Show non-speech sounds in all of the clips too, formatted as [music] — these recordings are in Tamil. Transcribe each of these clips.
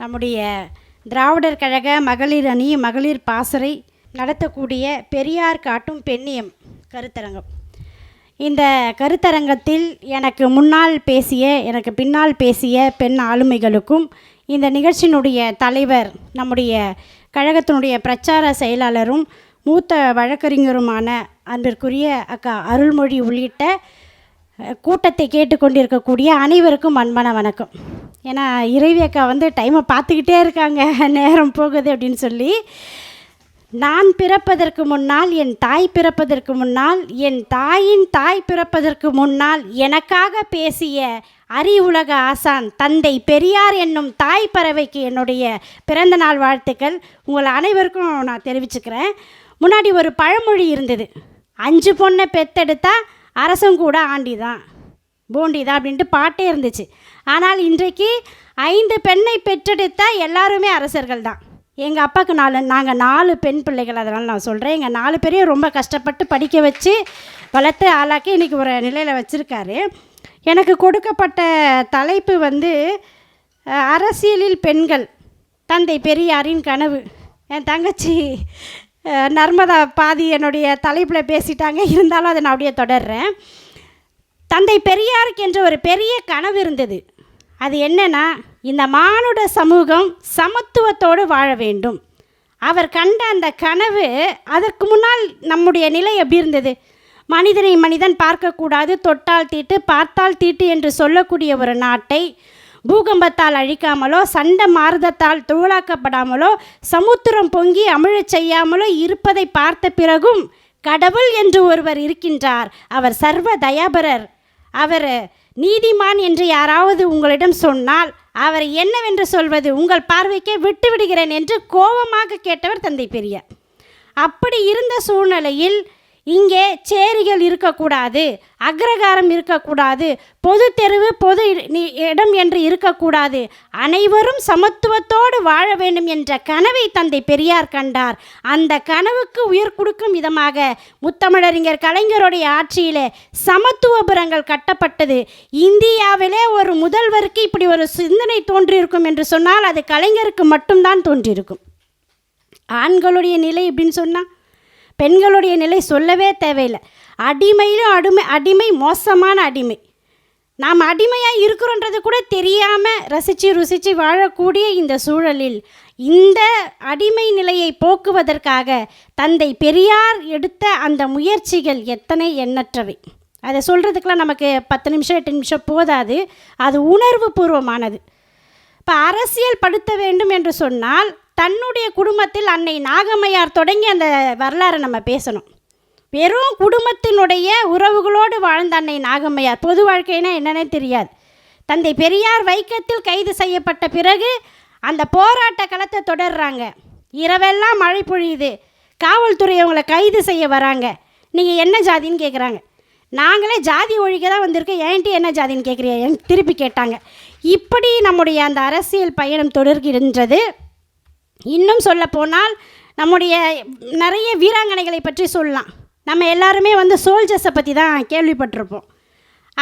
நம்முடைய திராவிடர் கழக மகளிர் அணி மகளிர் பாசறை நடத்தக்கூடிய பெரியார் காட்டும் பெண்ணியம் கருத்தரங்கம். இந்த கருத்தரங்கத்தில் எனக்கு முன்னால் பேசிய எனக்கு பின்னால் பேசிய பெண் ஆளுமைகளுக்கும் இந்த நிகழ்ச்சியினுடைய தலைவர் நம்முடைய கழகத்தினுடைய பிரச்சார செயலாளரும் மூத்த வழக்கறிஞருமான அன்பிற்குரிய அக்கா அருள்மொழி உள்ளிட்ட கூட்டத்தை கேட்டுக்கொண்டிருக்கக்கூடிய அனைவருக்கும் அன்பான வணக்கம். ஏன்னா இறைவி அக்கா வந்து டைமை பார்த்துக்கிட்டே இருக்காங்க. [laughs] நேரம் போகுது அப்படின்னு சொல்லி. நான் பிறப்பதற்கு முன்னால் என் தாய் பிறப்பதற்கு முன்னால் என் தாயின் தாய் பிறப்பதற்கு முன்னால் எனக்காக பேசிய அறிவுலக ஆசான் தந்தை பெரியார் என்னும் தாய் பறவைக்கு என்னுடைய பிறந்த நாள் வாழ்த்துக்கள். உங்கள் அனைவருக்கும் நான் தெரிவிச்சுக்கிறேன். முன்னாடி ஒரு பழமொழி இருந்தது. அஞ்சு பொண்ணை பெத்தெடுத்தா அரசங்கூட ஆண்டி தான் பூண்டி தான் அப்படின்ட்டு பாட்டே இருந்துச்சு. ஆனால் இன்றைக்கு ஐந்து பெண்ணை பெற்றெடுத்த எல்லாருமே அரசர்கள் தான். எங்கள் அப்பாவுக்கு நாலு நாங்கள் நாலு பெண் பிள்ளைகள் அதனால் நான் சொல்கிறேன் எங்கள் நாலு பேரையும் ரொம்ப கஷ்டப்பட்டு படிக்க வச்சு வளர்த்து ஆளாக்கி இன்றைக்கி ஒரு நிலையில் வச்சுருக்காரு. எனக்கு கொடுக்கப்பட்ட தலைப்பு வந்து அரசியலில் பெண்கள் தந்தை பெரியாரின் கனவு. என் தங்கச்சி நர்மதா பாதி என்னுடைய தலைப்பில் பேசிட்டாங்க. இருந்தாலும் அதை நான் அப்படியே தொடர்றேன். தந்தை பெரியாருக்கு என்ற ஒரு பெரிய கனவு இருந்தது. அது என்னன்னா இந்த மானுட சமூகம் சமத்துவத்தோடு வாழ வேண்டும். அவர் கண்ட அந்த கனவு அதற்கு முன்னால் நம்முடைய நிலை எப்படி இருந்தது? மனிதனை மனிதன் பார்க்கக்கூடாது தொட்டால் தீட்டு பார்த்தால் தீட்டு என்று சொல்லக்கூடிய ஒரு நாட்டை பூகம்பத்தால் அழிக்காமலோ சண்டை மாறுதத்தால் தூளாக்கப்படாமலோ சமுத்திரம் பொங்கி அமிழச் செய்யாமலோ இருப்பதை பார்த்த பிறகும் கடவுள் என்று ஒருவர் இருக்கின்றார். அவர் சர்வ தயாபரர். அவர் நீதிமான் என்று யாராவது உங்களிடம் சொன்னால் அவர் என்னவென்று சொல்வது உங்கள் பார்வைக்கே விட்டுவிடுகிறேன் என்று கோபமாக கேட்டவர் தந்தை பெரியார். அப்படி இருந்த சூழ்நிலையில் இங்கே சேரிகள் இருக்கக்கூடாது அக்ரகாரம் இருக்கக்கூடாது பொது தெருவு பொது இடம் என்று இருக்கக்கூடாது. அனைவரும் சமத்துவத்தோடு வாழ வேண்டும் என்ற கனவை தந்தை பெரியார் கண்டார். அந்த கனவுக்கு உயிர் கொடுக்கும் விதமாக முத்தமிழறிஞர் கலைஞருடைய ஆட்சியிலே சமத்துவபுரங்கள் கட்டப்பட்டது. இந்தியாவிலே ஒரு முதல்வருக்கு இப்படி ஒரு சிந்தனை தோன்றியிருக்கும் என்று சொன்னால் அது கலைஞருக்கு மட்டும்தான் தோன்றியிருக்கும். ஆண்களுடைய நிலை இப்படின்னு சொன்னால் பெண்களுடைய நிலை சொல்லவே தேவையில்லை. அடிமையிலும் அடிமை அடிமை மோசமான அடிமை. நாம் அடிமையாக இருக்கிறோன்றது கூட தெரியாமல் ரசித்து ருசித்து வாழக்கூடிய இந்த சூழலில் இந்த அடிமை நிலையை போக்குவதற்காக தந்தை பெரியார் எடுத்த அந்த முயற்சிகள் எத்தனை எண்ணற்றவை. அதை சொல்கிறதுக்கெலாம் நமக்கு பத்து நிமிஷம் எட்டு நிமிஷம் போதாது. அது உணர்வு பூர்வமானது இப்போ அரசியல் படுத்த வேண்டும் என்று சொன்னால் தன்னுடைய குடும்பத்தில் அன்னை நாகம்மையார் தொடங்கி அந்த வரலாறை நம்ம பேசணும். வெறும் குடும்பத்தினுடைய உறவுகளோடு வாழ்ந்த அன்னை நாகம்மையார் பொது வாழ்க்கைனா என்னன்னே தெரியாது. தந்தை பெரியார் வைக்கத்தில் கைது செய்யப்பட்ட பிறகு அந்த போராட்ட களத்தை தொடர்றாங்க. இரவெல்லாம் மழை பொழியுது. காவல்துறை அவங்கள கைது செய்ய வராங்க. நீங்கள் என்ன ஜாதின்னு கேட்குறாங்க நாங்களே ஜாதி ஒழிக்க தான் வந்திருக்கோம். ஏன்ட்டு என்ன ஜாதின்னு கேட்குறீங்க திருப்பி கேட்டாங்க. இப்படி நம்முடைய அந்த அரசியல் பயணம் தொடர்கின்றது. இன்னும் சொல்ல போனால் நம்முடைய நிறைய வீராங்கனைகளை பற்றி சொல்லலாம். நம்ம எல்லாருமே வந்து சோல்ஜர்ஸை பற்றி தான் கேள்விப்பட்டிருப்போம்.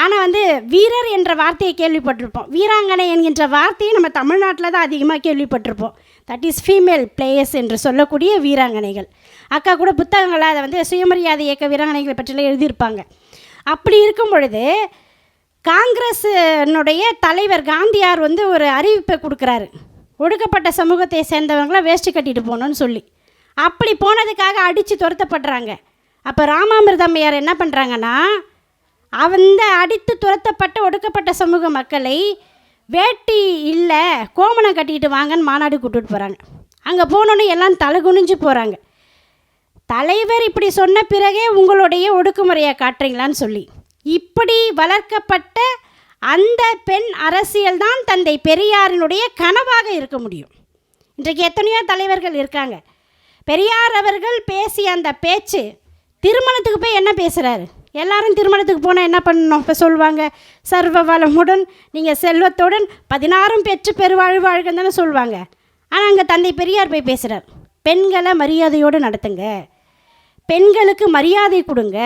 ஆனால் வந்து வீரர் என்ற வார்த்தையை கேள்விப்பட்டிருப்போம். வீராங்கனை என்கின்ற வார்த்தையை நம்ம தமிழ்நாட்டில் தான் அதிகமாக கேள்விப்பட்டிருப்போம். தட் இஸ் ஃபீமேல் பிளேயர்ஸ் என்று சொல்லக்கூடிய வீராங்கனைகள். அக்கா கூட புத்தகங்களாக அதை வந்து சுயமரியாதை இயக்க வீராங்கனைகளை பற்றிலாம் எழுதியிருப்பாங்க. அப்படி இருக்கும் பொழுது காங்கிரஸினுடைய தலைவர் காந்தியார் வந்து ஒரு அறிவிப்பை கொடுக்குறாரு. ஒடுக்கப்பட்ட சமூகத்தை சேர்ந்தவங்கள வேஷ்டி கட்டிட்டு போகணும்னு சொல்லி. அப்படி போனதுக்காக அடித்து துரத்தப்படுறாங்க. அப்போ ராமாமிர்தம்மையார் என்ன பண்ணுறாங்கன்னா அந்த அடித்து துரத்தப்பட்ட ஒடுக்கப்பட்ட சமூக மக்களை வேட்டி இல்லை கோமணம் கட்டிட்டு வாங்கன்னு மாநாடு கூட்டிட்டு போகிறாங்க அங்கே போனோன்னே எல்லாம் தலை குனிஞ்சு போகிறாங்க தலைவர் இப்படி சொன்ன பிறகே உங்களுடைய ஒடுக்குமுறையை காட்டுறீங்களான்னு சொல்லி. இப்படி வளர்க்கப்பட்ட அந்த பெண் அரசியல் தான் தந்தை பெரியாரினுடைய கனவாக இருக்க முடியும். இன்றைக்கு எத்தனையோ தலைவர்கள் இருக்காங்க. பெரியார் அவர்கள் பேசிய அந்த பேச்சு திருமணத்துக்கு போய் என்ன பேசுகிறாரு எல்லாரும் திருமணத்துக்கு போனால் என்ன பண்ணணும்? இப்போ சொல்லுவாங்க சர்வ வளமுடன் நீங்கள் செல்வத்துடன் பதினாறும் பெற்று பெருவாழ்வு வாழ்கன்னு தானே சொல்லுவாங்க. ஆனால் அங்கே தந்தை பெரியார் போய் பேசுகிறார் பெண்களை மரியாதையோடு நடத்துங்க. பெண்களுக்கு மரியாதை கொடுங்க.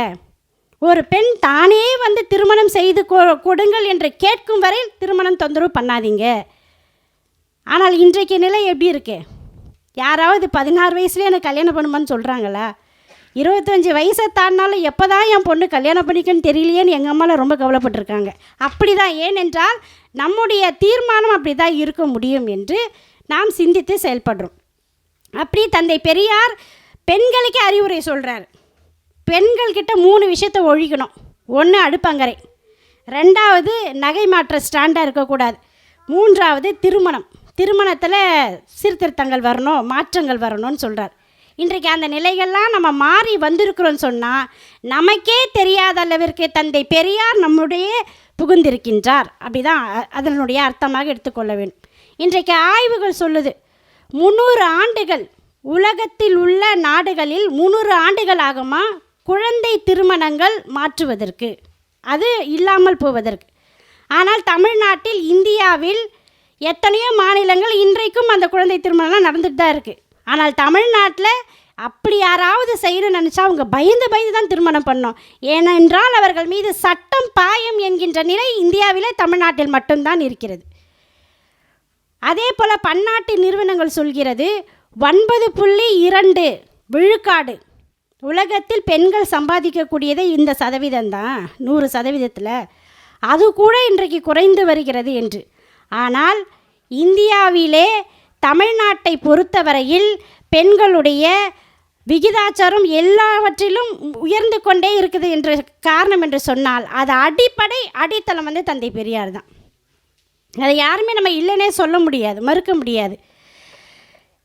ஒரு பெண் தானே வந்து திருமணம் செய்து கொ- கொடுங்கள் என்று கேட்கும் வரை திருமணம் தொந்தரவு பண்ணாதீங்க. ஆனால் இன்றைக்கு நிலை எப்படி இருக்கு? யாராவது பதினாறு வயசுலேயே எனக்கு கல்யாணம் பண்ணுமான்னு சொல்கிறாங்களா இருபத்தஞ்சி வயசை தாண்டினாலும் எப்போ தான் என் பொண்ணு கல்யாணம் பண்ணிக்கன்னு தெரியலையேன்னு எங்கள் அம்மாலாம் ரொம்ப கவலைப்பட்டிருக்காங்க. அப்படி தான் ஏனென்றால் நம்முடைய தீர்மானம் அப்படி தான் இருக்க முடியும் என்று நாம் சிந்தித்து செயல்படுறோம். அப்படி தந்தை பெரியார் பெண்களுக்கே அறிவுரை சொல்கிறார் பெண்கள்கிட்ட மூணு விஷயத்தை ஒழிக்கணும். ஒன்று அடுப்பங்கரை. ரெண்டாவது நகை மாற்ற ஸ்டாண்டாக இருக்கக்கூடாது. மூன்றாவது திருமணம். திருமணத்தில் சீர்திருத்தங்கள் வரணும் மாற்றங்கள் வரணும்னு சொல்கிறார் இன்றைக்கு அந்த நிலைகள்லாம் நம்ம மாறி வந்திருக்கிறோன்னு சொன்னால் நமக்கே தெரியாத அளவிற்கு தந்தை பெரியார் நம்முடைய புகுந்திருக்கின்றார். அப்படி தான் அதனுடைய அர்த்தமாக எடுத்துக்கொள்ள வேண்டும். இன்றைக்கு ஆய்வுகள் சொல்லுது முந்நூறு ஆண்டுகள் உலகத்தில் உள்ள நாடுகளில் முந்நூறு ஆண்டுகள் ஆகுமா? குழந்தை திருமணங்கள் மாற்றுவதற்கு அது இல்லாமல் போவதற்கு. ஆனால் தமிழ்நாட்டில் இந்தியாவில் எத்தனையோ மாநிலங்கள் இன்றைக்கும் அந்த குழந்தை திருமணம்லாம் நடந்துட்டு தான் இருக்குது ஆனால் தமிழ்நாட்டில் அப்படி யாராவது செய்யணும்னு நினச்சா அவங்க பயந்து பயந்து தான் திருமணம் பண்ணோம். ஏனென்றால் அவர்கள் மீது சட்டம் பாயம் என்கின்ற நிலை இந்தியாவிலே தமிழ்நாட்டில் மட்டும்தான் இருக்கிறது. அதே போல் பன்னாட்டு நிறுவனங்கள் சொல்கிறது ஒன்பது புள்ளி இரண்டு விழுக்காடு உலகத்தில் பெண்கள் சம்பாதிக்கக்கூடியதே இந்த சதவீதம் தான் நூறு சதவீதத்தில். அது கூட இன்றைக்கு குறைந்து வருகிறது என்று. ஆனால் இந்தியாவிலே தமிழ்நாட்டை பொறுத்தவரையில் பெண்களுடைய விகிதாச்சாரம் எல்லாவற்றிலும் உயர்ந்து கொண்டே இருக்குது என்ற காரணம் என்று சொன்னால் அது அடிப்படை அடித்தளம் வந்து தந்தை பெரியார் தான். அதை யாருமே நம்ம இல்லைன்னே சொல்ல முடியாது மறுக்க முடியாது.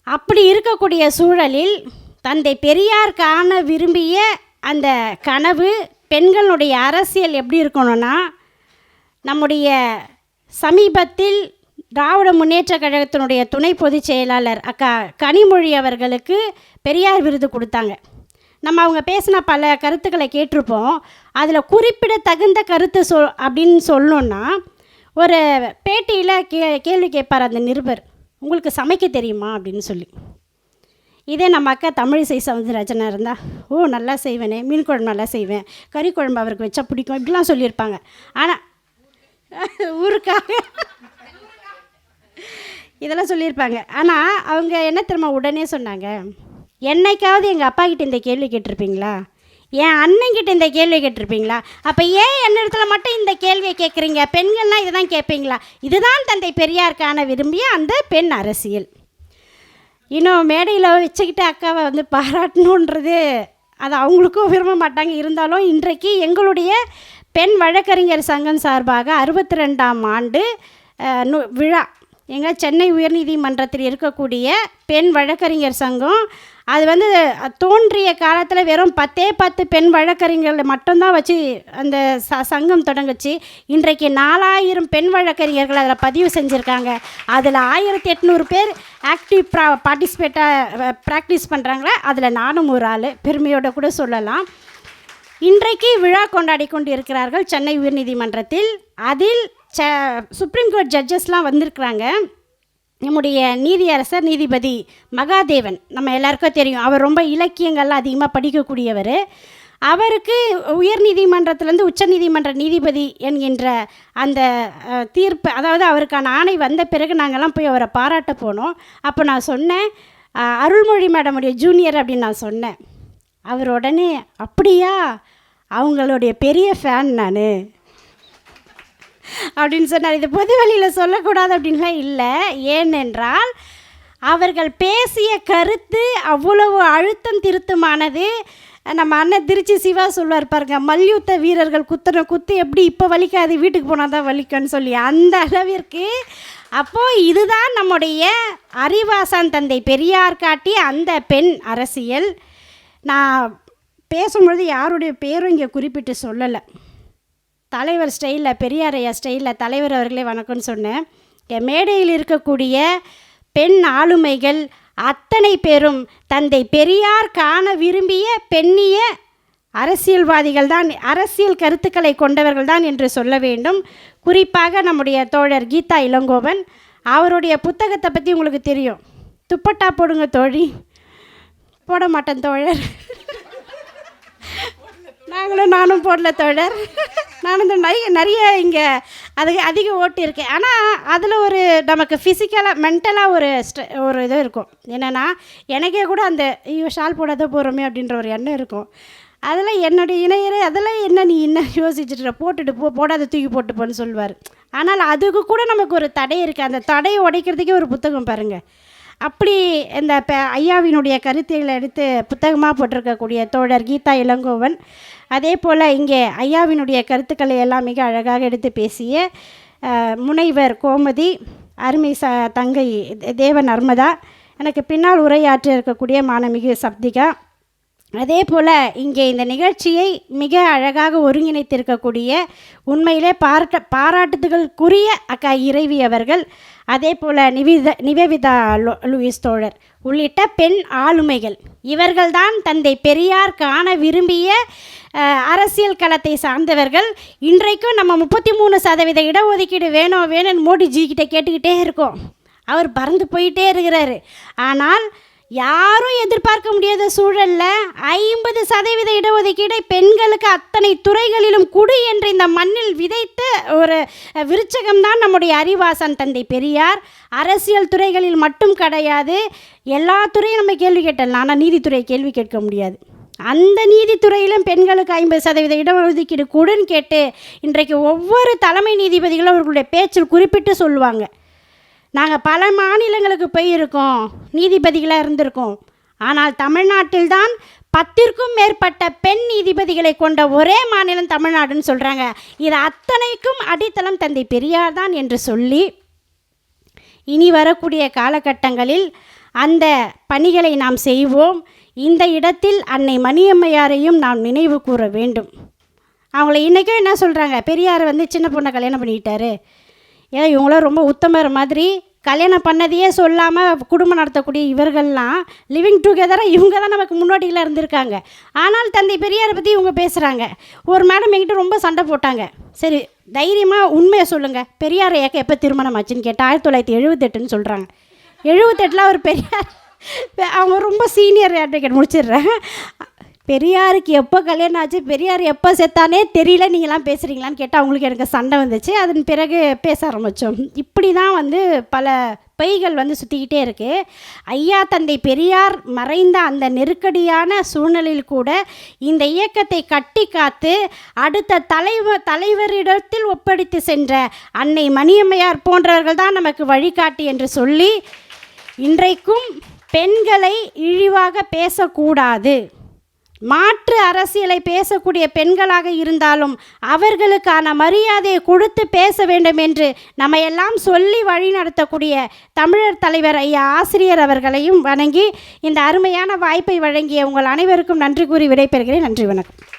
அப்படி இருக்கக்கூடிய சூழலில் தந்தை பெரியார் காண விரும்பிய அந்த கனவு பெண்களுடைய அரசியல் எப்படி இருக்கணும்னா நம்முடைய சமீபத்தில் திராவிட முன்னேற்ற கழகத்தினுடைய துணை பொதுச் செயலாளர் அக்கா கனிமொழி அவர்களுக்கு பெரியார் விருது கொடுத்தாங்க. நம்ம அவங்க பேசின பல கருத்துக்களை கேட்டிருப்போம். அதில் குறிப்பிட தகுந்த கருத்து சொல் அப்படின்னு சொல்லணுன்னா ஒரு பேட்டியில் கே கேள்வி கேட்பார் அந்த நிருபர். உங்களுக்கு சமைக்க தெரியுமா? அப்படின்னு சொல்லி. இதே நம்ம அக்கா தமிழிசை சவுந்தரராஜனாக இருந்தால் ஓ நல்லா செய்வேனே மீன் குழம்பு நல்லா செய்வேன் கறி குழம்பு அவருக்கு வச்சா பிடிக்கும்? இப்படிலாம் சொல்லியிருப்பாங்க. ஆனால் [laughs] ஊருக்காக. இதெல்லாம் சொல்லியிருப்பாங்க. ஆனால் அவங்க என்ன திரும்ப உடனே சொன்னாங்க என்னைக்காவது எங்கள் அப்பா கிட்ட இந்த கேள்வி கேட்டிருப்பீங்களா? என் அண்ணன்கிட்ட இந்த கேள்வி கேட்டிருப்பீங்களா? அப்போ ஏன் என்ன இடத்துல மட்டும் இந்த கேள்வியை கேட்குறீங்க? பெண்கள்லாம் இதை தான் கேட்பீங்களா? இதுதான் தந்தை பெரியாருக்கான விரும்பிய அந்த பெண் அரசியல். இன்னும் மேடையில் வச்சுக்கிட்டு அக்காவை வந்து பாராட்டணுன்றது அது அவங்களுக்கும் விரும்ப மாட்டாங்க. இருந்தாலும் இன்றைக்கு எங்களுடைய பெண் வழக்கறிஞர் சங்கம் சார்பாக அறுபத்தி ரெண்டாம் ஆண்டு நு- விழா. எங்கள் சென்னை உயர்நீதிமன்றத்தில் இருக்கக்கூடிய பெண் வழக்கறிஞர் சங்கம் அது வந்து தோன்றிய காலத்தில் வெறும் பத்தே பத்து பெண் வழக்கறிஞர்களை மட்டும்தான் வச்சு அந்த ச சங்கம் தொடங்குச்சு. இன்றைக்கு நாலாயிரம் பெண் வழக்கறிஞர்கள் அதில் பதிவு செஞ்சுருக்காங்க. அதில் ஆயிரத்தி எட்நூறு பேர் ஆக்டிவ் ப்ரா பார்ட்டிசிபேட்டாக ப்ராக்டிஸ் பண்ணுறாங்களே அதில் நானும் ஒரு ஆள். பெருமையோட கூட சொல்லலாம். இன்றைக்கு விழா கொண்டாடி கொண்டு இருக்கிறார்கள் சென்னை உயர்நீதிமன்றத்தில். அதில் ச சுப்ரீம் கோர்ட் ஜட்ஜஸ்லாம் வந்திருக்கிறாங்க. நம்முடைய நீதியரசர் நீதிபதி மகாதேவன். நம்ம எல்லாருக்கும் தெரியும். அவர் ரொம்ப இலக்கியங்கள்லாம் அதிகமாக படிக்கக்கூடியவர். அவருக்கு உயர் நீதிமன்றத்திலேருந்து உச்ச நீதிமன்ற நீதிபதி என்கின்ற அந்த தீர்ப்பு அதாவது அவருக்கான ஆணை வந்த பிறகு நாங்கள்லாம் போய் அவரை பாராட்ட போனோம். அப்போ நான் சொன்னேன் அருள்மொழி மேடமுடைய ஜூனியர் அப்படின்னு நான் சொன்னேன். அவர் உடனே அப்படியா? அவங்களுடைய பெரிய ஃபேன் நான். அப்படின்னு சொன்னார். இது பொது வழியில் சொல்லக்கூடாது அப்படின்லாம் இல்லை. ஏனென்றால் அவர்கள் பேசிய கருத்து அவ்வளவு அழுத்தம் திருத்தமானது. நம்ம அண்ணன் திருச்சி சிவா சொல்வார் பாருங்க மல்யுத்த வீரர்கள் குத்துன குத்து எப்படி இப்போ வலிக்காது வீட்டுக்கு போனால் தான் வலிக்கும்னு சொல்லி. அந்த அளவிற்கு அப்போது இதுதான் நம்முடைய அறிவாசான் தந்தை பெரியார் காட்டி அந்த பெண் அரசியல். நான் பேசும்பொழுது யாருடைய பேரும் இங்கே குறிப்பிட்டு சொல்லலை. தலைவர் ஸ்டைலில் பெரியாரையா ஸ்டைலில் தலைவர் அவர்களே வணக்கம்னு சொன்னேன். என் மேடையில் இருக்கக்கூடிய பெண் ஆளுமைகள் அத்தனை பேரும் தந்தை பெரியார் காண விரும்பிய பெண்ணிய அரசியல்வாதிகள் தான் அரசியல் கருத்துக்களை கொண்டவர்கள் தான் என்று சொல்ல வேண்டும். குறிப்பாக நம்முடைய தோழர் கீதா இளங்கோவன் அவருடைய புத்தகத்தை பற்றி உங்களுக்கு தெரியும். துப்பட்டா போடுங்க தோழி. போட மாட்டேன் தோழர். நாங்களும் நானும் போடல தோழர். நானும் இந்த நிறைய நிறைய இங்கே அதுக்கு அதிக ஓட்டு ஆனால் அதில் ஒரு நமக்கு ஃபிசிக்கலாக மென்டலாக ஒரு ஸ்ட்ரெ ஒரு இது இருக்கும். என்னென்னா எனக்கே கூட அந்த ஐயோ ஷால் போடாத போகிறோமே அப்படின்ற ஒரு எண்ணம் இருக்கும். அதில் என்னுடைய இணையரே அதெல்லாம் என்ன நீ என்ன யோசிச்சுட்டு போட்டுட்டு போ போடாத தூக்கி போட்டு போன்னு சொல்லுவார் ஆனால் அதுக்கு கூட நமக்கு ஒரு தடை இருக்குது அந்த தடையை உடைக்கிறதுக்கே ஒரு புத்தகம் பாருங்கள் அப்படி இந்த ப ஐயாவினுடைய கருத்துகளை எடுத்து புத்தகமாக போட்டிருக்கக்கூடிய தோழர் கீதா இளங்கோவன் அதே போல் இங்கே ஐயாவினுடைய கருத்துக்களை எல்லாம் மிக அழகாக எடுத்து பேசிய முனைவர் கோமதி அருமை ச தங்கை தேவ நர்மதா எனக்கு பின்னால் உரையாற்றி இருக்கக்கூடிய மாணமிகு சப்திகா. அதே போல் இங்கே இந்த நிகழ்ச்சியை மிக அழகாக ஒருங்கிணைத்திருக்கக்கூடிய உண்மையிலே பாராட்ட பாராட்டுதலுக்குரிய அக்கா இறைவி அவர்கள் அதே போல் நிவித நிவேதிதா லு- லூயிஸ் தோழர் உள்ளிட்ட பெண் ஆளுமைகள். இவர்கள்தான் தந்தை பெரியார் காண விரும்பிய அரசியல் களத்தை சார்ந்தவர்கள். இன்றைக்கும் நம்ம முப்பத்தி மூணு சதவீத இடஒதுக்கீடு வேணும் வேணும்னு மோடிஜி கிட்டே கேட்டுக்கிட்டே இருக்கோம். அவர் பறந்து போயிட்டே இருக்கிறாரு. ஆனால் யாரும் எதிர்பார்க்க முடியாத சூழலில் ஐம்பது சதவீத இடஒதுக்கீடை பெண்களுக்கு அத்தனை துறைகளிலும் குடு என்று இந்த மண்ணில் விதைத்த ஒரு விருச்சகம்தான் நம்முடைய அறிவாசன் தந்தை பெரியார். அரசியல் துறைகளில் மட்டும் கிடையாது. எல்லா துறையும் நம்ம கேள்வி கேட்டலாம். ஆனால் நீதித்துறை கேள்வி கேட்க முடியாது. அந்த நீதித்துறையிலும் பெண்களுக்கு ஐம்பது சதவீத இடஒதுக்கீடு கொடுன்னு கேட்டு இன்றைக்கு ஒவ்வொரு தலைமை நீதிபதிகளும் அவர்களுடைய பேச்சில் குறிப்பிட்டு சொல்லுவாங்க. நாங்கள் பல மாநிலங்களுக்கு போயிருக்கோம். நீதிபதிகளாக இருந்திருக்கோம். ஆனால் தமிழ்நாட்டில்தான் பத்திற்கும் மேற்பட்ட பெண் நீதிபதிகளை கொண்ட ஒரே மாநிலம் தமிழ்நாடுன்னு சொல்கிறாங்க இது அத்தனைக்கும் அடித்தளம் தந்தை பெரியார் தான் என்று சொல்லி இனி வரக்கூடிய காலகட்டங்களில் அந்த பணிகளை நாம் செய்வோம். இந்த இடத்தில் அன்னை மணியம்மையாரையும் நாம் நினைவு கூற வேண்டும். அவங்கள இன்றைக்கும் என்ன சொல்கிறாங்க பெரியார் வந்து சின்ன பொண்ணை கல்யாணம் பண்ணிக்கிட்டாரு. ஏன் இவங்களாம் ரொம்ப உத்தமர் மாதிரி கல்யாணம் பண்ணதையே சொல்லாமல் குடும்பம் நடத்தக்கூடிய இவர்கள்லாம் லிவிங் டுகெதராக இவங்க தான் நமக்கு முன்னோடியில் இருந்திருக்காங்க. ஆனால் தந்தை பெரியாரை பற்றி இவங்க பேசுகிறாங்க ஒரு மேடம் என்கிட்ட ரொம்ப சண்டை போட்டாங்க. சரி தைரியமாக உண்மையை சொல்லுங்கள் பெரியார் ஏக்க எப்போ திருமணம் ஆச்சுன்னு கேட்டால் ஆயிரத்தி தொள்ளாயிரத்தி எழுபத்தெட்டுன்னு சொல்கிறாங்க எழுபத்தெட்டில் அவர் பெரியார் அவங்க ரொம்ப சீனியர் அட்வொகேட் முடிச்சிடுறேன் பெரியாருக்கு எப்போ கல்யாணம் ஆச்சு பெரியார் எப்போ செத்தானே தெரியல நீங்களாம் பேசுகிறீங்களான்னு கேட்டால் அவங்களுக்கு எனக்கு சண்டை வந்துச்சு. அதன் பிறகு பேச ஆரம்பித்தோம் இப்படி தான் வந்து பல பொய்கள் வந்து சுற்றிக்கிட்டே இருக்குது ஐயா தந்தை பெரியார் மறைந்த அந்த நெருக்கடியான சூழ்நிலையில் கூட இந்த இயக்கத்தை கட்டி காத்து அடுத்த தலைவர் தலைவரிடத்தில் ஒப்படைத்து சென்ற அன்னை மணியம்மையார் போன்றவர்கள் தான் நமக்கு வழிகாட்டி என்று சொல்லி இன்றைக்கும் பெண்களை இழிவாக பேசக்கூடாது. மாற்று அரசியலை பேசக்கூடிய பெண்களாக இருந்தாலும் அவர்களுக்கான மரியாதையை கொடுத்து பேச வேண்டும் என்று நம்ம எல்லாம் சொல்லி வழிநடத்தக்கூடிய தமிழர் தலைவர் ஐயா ஆசிரியர் அவர்களையும் வணங்கி இந்த அருமையான வாய்ப்பை வழங்கிய உங்கள் அனைவருக்கும் நன்றி கூறி விடைபெறுகிறேன். நன்றி வணக்கம்.